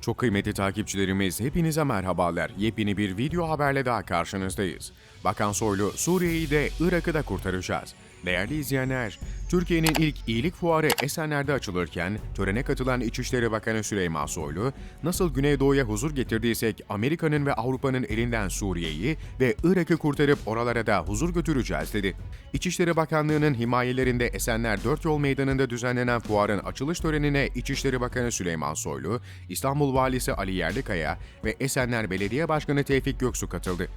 Çok kıymetli takipçilerimiz hepinize merhabalar. Yepyeni bir video haberle daha karşınızdayız. Bakan Soylu Suriye'yi de Irak'ı da kurtaracağız. Değerli izleyenler, Türkiye'nin ilk iyilik fuarı Esenler'de açılırken törene katılan İçişleri Bakanı Süleyman Soylu, nasıl Güneydoğu'ya huzur getirdiysek Amerika'nın ve Avrupa'nın elinden Suriye'yi ve Irak'ı kurtarıp oralara da huzur götüreceğiz dedi. İçişleri Bakanlığı'nın himayelerinde Esenler 4 Yol Meydanı'nda düzenlenen fuarın açılış törenine İçişleri Bakanı Süleyman Soylu, İstanbul Valisi Ali Yerlikaya ve Esenler Belediye Başkanı Tevfik Göksu katıldı.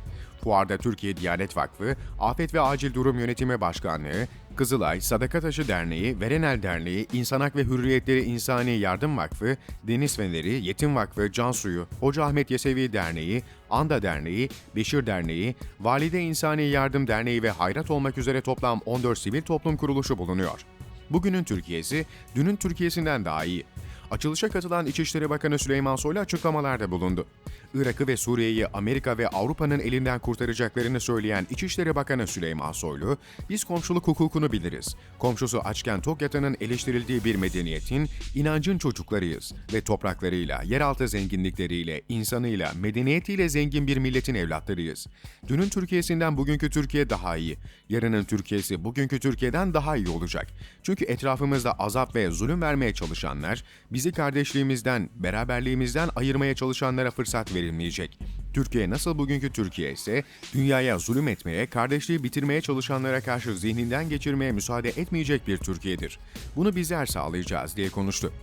Fuarda Türkiye Diyanet Vakfı, Afet ve Acil Durum Yönetimi Başkanlığı, Kızılay, Sadaka Taşı Derneği, Verenel Derneği, İnsan ve Hürriyetleri İnsani Yardım Vakfı, Deniz Feneri, Yetim Vakfı, Can Suyu, Hoca Ahmet Yesevi Derneği, Anda Derneği, Beşir Derneği, Valide İnsani Yardım Derneği ve Hayrat olmak üzere toplam 14 sivil toplum kuruluşu bulunuyor. Bugünün Türkiye'si, dünün Türkiye'sinden daha iyi. Açılışa katılan İçişleri Bakanı Süleyman Soylu açıklamalarda bulundu. Irak'ı ve Suriye'yi Amerika ve Avrupa'nın elinden kurtaracaklarını söyleyen İçişleri Bakanı Süleyman Soylu, biz komşuluk hukukunu biliriz. Komşusu açken tok yatanın eleştirildiği bir medeniyetin, inancın çocuklarıyız ve topraklarıyla, yeraltı zenginlikleriyle, insanıyla, medeniyetiyle zengin bir milletin evlatlarıyız. Dünün Türkiye'sinden bugünkü Türkiye daha iyi. Yarının Türkiye'si bugünkü Türkiye'den daha iyi olacak. Çünkü etrafımızda azap ve zulüm vermeye çalışanlar, bizi kardeşliğimizden, beraberliğimizden ayırmaya çalışanlara fırsat verilmeyecek. Türkiye nasıl bugünkü Türkiye ise dünyaya zulüm etmeye, kardeşliği bitirmeye çalışanlara karşı zihninden geçirmeye müsaade etmeyecek bir Türkiye'dir. Bunu bizler sağlayacağız diye konuştu.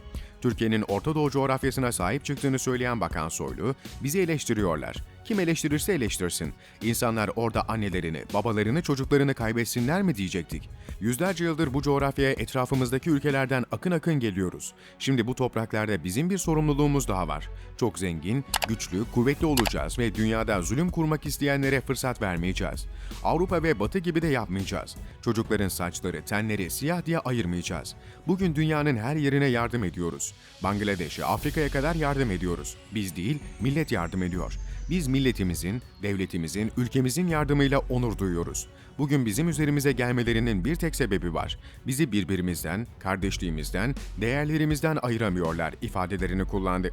Türkiye'nin Orta Doğu coğrafyasına sahip çıktığını söyleyen Bakan Soylu, bizi eleştiriyorlar. Kim eleştirirse eleştirsin. İnsanlar orada annelerini, babalarını, çocuklarını kaybetsinler mi diyecektik. Yüzlerce yıldır bu coğrafyaya etrafımızdaki ülkelerden akın akın geliyoruz. Şimdi bu topraklarda bizim bir sorumluluğumuz daha var. Çok zengin, güçlü, kuvvetli olacağız ve dünyada zulüm kurmak isteyenlere fırsat vermeyeceğiz. Avrupa ve Batı gibi de yapmayacağız. Çocukların saçları, tenleri siyah diye ayırmayacağız. Bugün dünyanın her yerine yardım ediyoruz. Bangladeş'e, Afrika'ya kadar yardım ediyoruz. Biz değil, millet yardım ediyor. Biz milletimizin, devletimizin, ülkemizin yardımıyla onur duyuyoruz. Bugün bizim üzerimize gelmelerinin bir tek sebebi var. Bizi birbirimizden, kardeşliğimizden, değerlerimizden ayıramıyorlar ifadelerini kullandı.